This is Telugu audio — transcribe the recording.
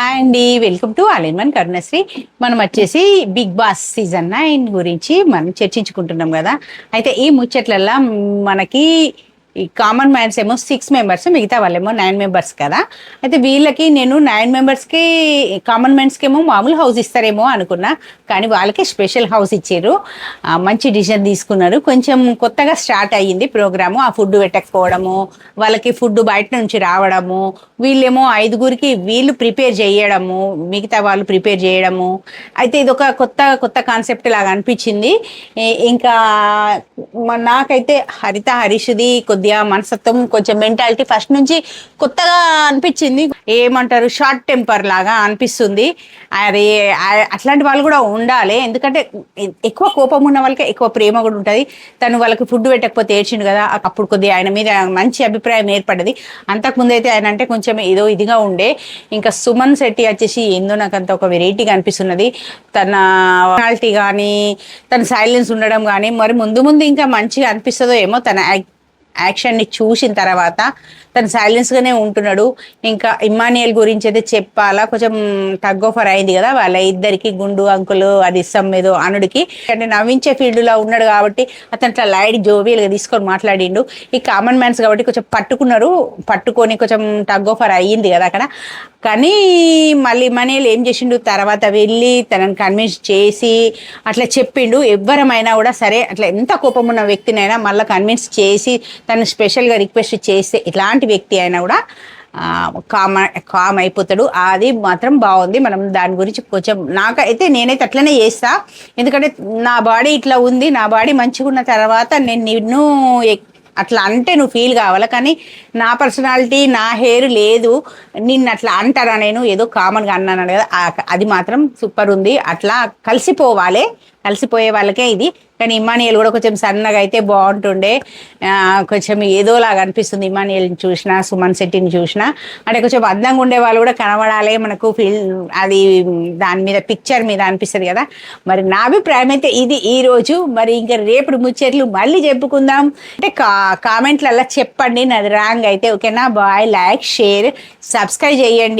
హాయ్ అండి. వెల్కమ్ టు ఆలిన్మన్ కరుణశ్రీ. మనం వచ్చేసి బిగ్ బాస్ సీజన్ నైన్ గురించి మనం చర్చించుకుంటున్నాం కదా. అయితే ఈ ముచ్చట్లలో మనకి ఈ కామన్ మ్యాన్స్ ఏమో సిక్స్ మెంబర్స్ మిగతా వాళ్ళేమో నైన్ మెంబర్స్ కదా. అయితే వీళ్ళకి నేను నైన్ మెంబర్స్కి కామన్ మ్యాన్స్కి ఏమో మామూలు హౌస్ ఇస్తారేమో అనుకున్నా కానీ వాళ్ళకి స్పెషల్ హౌస్ ఇచ్చారు. మంచి డిసిజన్ తీసుకున్నారు. కొంచెం కొత్తగా స్టార్ట్ అయ్యింది ప్రోగ్రాము ఆ ఫుడ్ పెట్టకపోవడము వాళ్ళకి ఫుడ్ బయట నుంచి రావడము వీళ్ళేమో ఐదుగురికి వీళ్ళు ప్రిపేర్ చేయడము మిగతా వాళ్ళు ప్రిపేర్ చేయడము. అయితే ఇది ఒక కొత్త కొత్త కాన్సెప్ట్ లాగా అనిపించింది. ఇంకా నాకైతే హరిత హరీష్ది కొద్దిగా మనసత్వం కొంచెం మెంటాలిటీ ఫస్ట్ నుంచి కొత్తగా అనిపించింది. ఏమంటారు? షార్ట్ టెంపర్ లాగా అనిపిస్తుంది. అది అట్లాంటి వాళ్ళు కూడా ఉండాలి. ఎందుకంటే ఎక్కువ కోపం ఉన్న వాళ్ళకి ఎక్కువ ప్రేమ కూడా ఉంటుంది. తను వాళ్ళకి ఫుడ్ పెట్టకపోతే ఏడ్చిండు కదా. అప్పుడు కొద్దిగా ఆయన మీద మంచి అభిప్రాయం ఏర్పడ్డది అంతకుముందు అయితే ఆయన అంటే కొంచెం ఏదో ఇదిగా ఉండే. ఇంకా సుమన్ శెట్టి వచ్చేసి ఏందో నాకు అంత ఒక వెరైటీగా అనిపిస్తున్నది. తన పర్సనాలిటీ కానీ తన సైలెన్స్ ఉండడం కానీ మరి ముందు ముందు ఇంకా మంచిగా అనిపిస్తుందో ఏమో తన యాక్షన్ని చూసిన తర్వాత తను సైలెన్స్గానే ఉంటున్నాడు. ఇంకా ఇమ్మానియల్ గురించి అయితే చెప్పాలా? కొంచెం టగ్ ఆఫర్ అయింది కదా? వాళ్ళ ఇద్దరికి గుండు అంకులు అది ఇస్తాం ఏదో అనుడికి. అంటే నవ్వించే ఫీల్డ్లో ఉన్నాడు కాబట్టి అతను అట్లా లైట్ జోవియల్గా తీసుకొని మాట్లాడిండు. ఈ కామన్ మ్యాన్స్ కాబట్టి కొంచెం పట్టుకున్నారు. పట్టుకొని కొంచెం టగ్ ఆఫర్ అయ్యింది కదా అక్కడ. కానీ మళ్ళీ మనీలు ఏం చేసిండు? తర్వాత వెళ్ళి తనని కన్విన్స్ చేసి అట్లా చెప్పిండు. ఎవ్వరమైనా కూడా సరే అట్లా ఎంత కోపం ఉన్న వ్యక్తినైనా మళ్ళీ కన్విన్స్ చేసి తను స్పెషల్గా రిక్వెస్ట్ చేస్తే ఇలాంటి వ్యక్తి అయినా కూడా కామ కామ్ అయిపోతాడు. అది మాత్రం బాగుంది. మనం దాని గురించి కొంచెం నాకైతే నేనైతే అట్లనే చేస్తా. ఎందుకంటే నా బాడీ ఇట్లా ఉంది. నా బాడీ మంచిగా ఉన్న తర్వాత నేను నిన్ను ఎక్- అట్లా అంటే నువ్వు ఫీల్ కావాలి? కానీ నా పర్సనాలిటీ నా హెయిర్ లేదు. నిన్ను అట్లా అంటారా నేను? ఏదో కామన్గా అన్నాను కదా అది మాత్రం సూపర్ ఉంది. అట్లా కలిసిపోవాలి. కలిసిపోయే వాళ్ళకే ఇది. కానీ ఇమానియల్ కూడా కొంచెం సన్నగా అయితే బాగుంటుండే. కొంచెం కొంచెం ఏదోలాగా అనిపిస్తుంది ఇమానియల్ని చూసిన సుమన్ శెట్టిని చూసిన. అంటే కొంచెం అందంగా ఉండే వాళ్ళు కూడా కనబడాలి మనకు ఫీల్ అది దాని మీద పిక్చర్ మీద అనిపిస్తుంది కదా. మరి నా అభిప్రాయం అయితే ఇది ఈ రోజు. మరి ఇంకా రేపు ముచ్చట్లు మళ్ళీ చెప్పుకుందాం. అంటే కా కామెంట్లలో చెప్పండి. నాది రాంగ్ అయితే ఓకేనా? బాయ్ లైక్ షేర్ సబ్స్క్రైబ్ చేయండి.